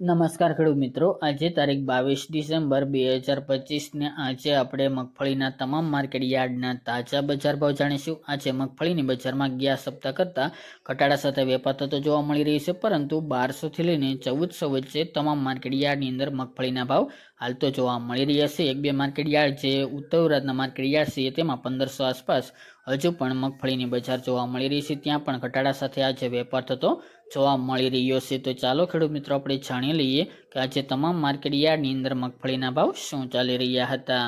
નમસ્કાર ખેડૂત મિત્રો. આજે તારીખ બાવીસ ડિસેમ્બર બે હજાર પચીસને આજે આપણે મગફળીના તમામ માર્કેટ યાર્ડના તાજા બજાર ભાવ જાણીશું. આજે મગફળીની બજારમાં ગયા સપ્તાહ કરતાં ઘટાડા સાથે વેપાર થતો જોવા મળી રહ્યો છે, પરંતુ બારસોથી લઈને ચૌદસો વચ્ચે તમામ માર્કેટ યાર્ડની અંદર મગફળીના ભાવ હાલતો જોવા મળી રહ્યા છે. એક બે માર્કેટ યાર્ડ જે ઉત્તર ગુજરાતના માર્કેટ યાર્ડ છે, તેમાં પંદરસો આસપાસ હજુ પણ મગફળીની બજાર જોવા મળી રહી છે. ત્યાં પણ ઘટાડા સાથે આજે વેપાર થતો જોવા મળી રહ્યો છે. તો ચાલો ખેડૂત મિત્રો, આપણે જાણી લઈએ કે આજે તમામ માર્કેટ અંદર મગફળીના ભાવ શું ચાલી રહ્યા હતા.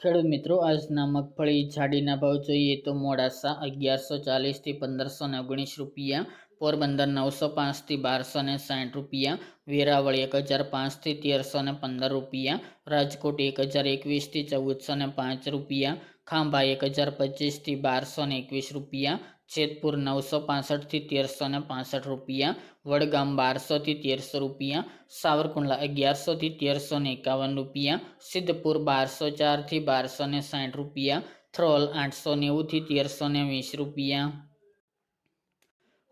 ખેડૂત મિત્રો, આજના મગફળી જાડીના ભાવ જોઈએ તો મોડાસા અગિયારસો ચાલીસથી પંદરસો ને ઓગણીસ રૂપિયા પોરબંદર નવસો પાંચથી બારસો ને સાઠ રૂપિયા, વેરાવળ એક હજાર પાંચથી તેરસો ને પંદર રૂપિયા, રાજકોટ એક હજાર એકવીસથી ચૌદસો ને પાંચ રૂપિયા, ખાંભા એક હજાર પચીસથી બારસો ને એકવીસ રૂપિયા, જેતપુર નવસો પાસઠથી તેરસો ને પાસઠ રૂપિયા, વડગામ બારસોથી તેરસો રૂપિયા, સાવરકુંડલા અગિયારસોથી તેરસો ને એકાવન રૂપિયા, સિદ્ધપુર બારસો ચારથી બારસો ને સાઠ રૂપિયા, થ્રોલ આઠસો નેવુંથી તેરસો ને વીસ રૂપિયા.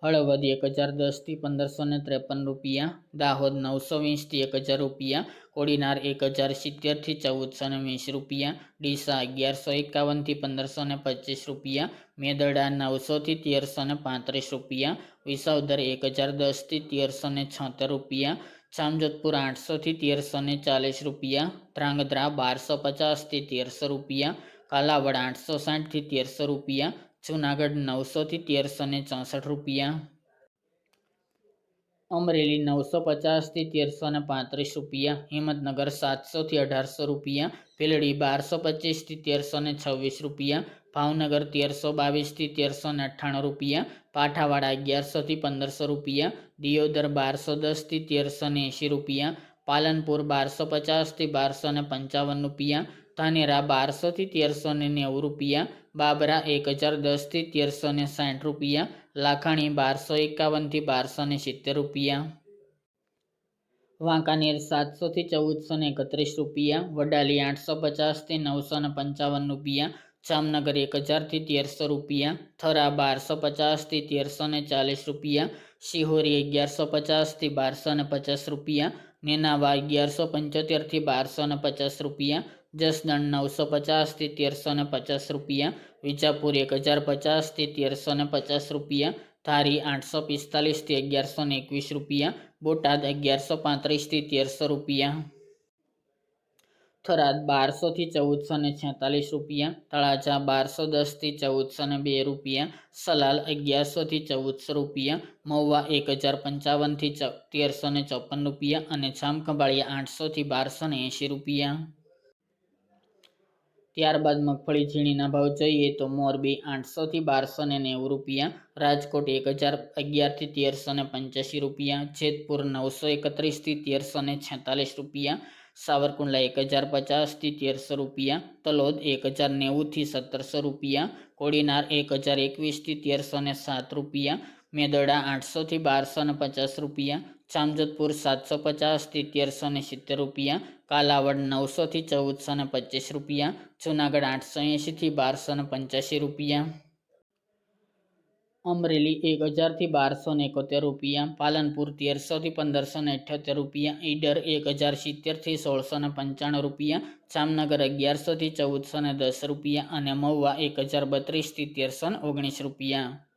હળવદ એક હજાર દસથી પંદરસો ને ત્રેપન રૂપિયા, દાહોદ નવસો વીસથી એક હજાર રૂપિયા, કોડીનાર એક હજાર સિત્તેરથી ચૌદસો ને વીસ રૂપિયા, ડીસા અગિયારસો એકાવનથી પંદરસો ને પચીસ રૂપિયા મેદરડા નવસોથી તેરસો ને પાંત્રીસ રૂપિયા, વિસાવદર એક હજાર દસથી તેરસો ને છોતેર રૂપિયા, જામજોધપુર આઠસોથી તેરસો ને ચાલીસ રૂપિયા, ધ્રાંગધ્રા બારસો પચાસથી તેરસો રૂપિયા, કાલાવડ આઠસો સાઠથી તેરસો રૂપિયા જુનાગઢ નવસોથી તેરસો ને ચોસઠ રૂપિયા. અમરેલી નવસો પચાસથી તેરસો ને પાંત્રીસ રૂપિયા. હિંમતનગર સાતસોથી અઢારસો રૂપિયા. ભીલડી બારસો પચીસથી તેરસો ને છવ્વીસ રૂપિયા. ભાવનગર તેરસો બાવીસથી તેરસો ને અઠ્ઠાણું રૂપિયા. પાઠાવાડા અગિયારસોથી પંદરસો રૂપિયા. દિયોદર બારસો દસથી તેરસો ને એંશી રૂપિયા. પાલનપુર બારસો પચાસથી બારસો ને પંચાવન રૂપિયા ધાનેરા બારસોથી તેરસો ને નેવું રૂપિયા, બાબરા એક હજાર દસથી તેરસો ને સાઠ રૂપિયા, લાખાણી બારસો એકાવનથી બારસો ને સિત્તેર રૂપિયા. વાંકાનેર સાતસોથી ચૌદસો ને એકત્રીસ રૂપિયા, વડાલી આઠસો પચાસથી નવસો ને પંચાવન રૂપિયા, જામનગર એક હજારથી તેરસો રૂપિયા, થરા બારસો પચાસથી તેરસો ને ચાલીસ રૂપિયા, શિહોરી અગિયારસો પચાસથી બારસો ને પચાસ રૂપિયા નેનાવા અગિયારસો પંચોતેરથી બારસો ને પચાસ રૂપિયા, જસદણ નવસો પચાસથી તેરસો ને પચાસ રૂપિયા, વિજાપુર એક હજાર પચાસથી તેરસો ને પચાસ રૂપિયા, ધારી આઠસો પિસ્તાલીસથી અગિયારસો ને એકવીસ રૂપિયા, બોટાદ અગિયારસો પાંત્રીસથી તેરસો રૂપિયા. થરાદ બારસોથી ચૌદસો ને છેતાલીસ રૂપિયા, તળાજા બારસો દસથી ચૌદસો ને બે રૂપિયા, સલાલ અગિયારસોથી ચૌદસો રૂપિયા, મહુવા એક હજાર પંચાવનથી તેરસો ને ચોપન રૂપિયા અને જામખંભાળિયા આઠસોથી બારસો ને એંશી રૂપિયા. ત્યારબાદ મગફળી ઝીણીના ભાવ જોઈએ તો મોરબી આઠસોથી બારસો ને નેવું રૂપિયા, રાજકોટ એક હજાર અગિયારથી તેરસો ને પંચ્યાસી રૂપિયા, જેતપુર નવસો એકત્રીસથી તેરસો ને છેતાલીસ રૂપિયા સાવરકુંડલા એક હજાર પચાસથી તેરસો રૂપિયા, તલોદ એક હજાર નેવુંથી સત્તરસો રૂપિયા, કોડીનાર એક હજાર એકવીસથી તેરસો ને સાત રૂપિયા, મેદડા આઠસોથી બારસો ને પચાસ રૂપિયા, જામજોધપુર સાતસો પચાસથી તેરસો ને સિત્તેર રૂપિયા, કાલાવડ નવસોથી ચૌદસો ને પચીસ રૂપિયા, જુનાગઢ આઠસો એંશીથી બારસો ને પંચ્યાસી રૂપિયા. અમરેલી એક હજારથી બારસો ને એકોતેર રૂપિયા, પાલનપુર તેરસોથી પંદરસો ને અઠ્યોતેર રૂપિયા, ઈડર એક હજાર સિત્તેરથી સોળસો ને પંચાણું રૂપિયા, જામનગર અગિયારસોથી ચૌદસો ને દસ રૂપિયા અને મહુવા એક હજાર બત્રીસથી તેરસો ને ઓગણીસ રૂપિયા.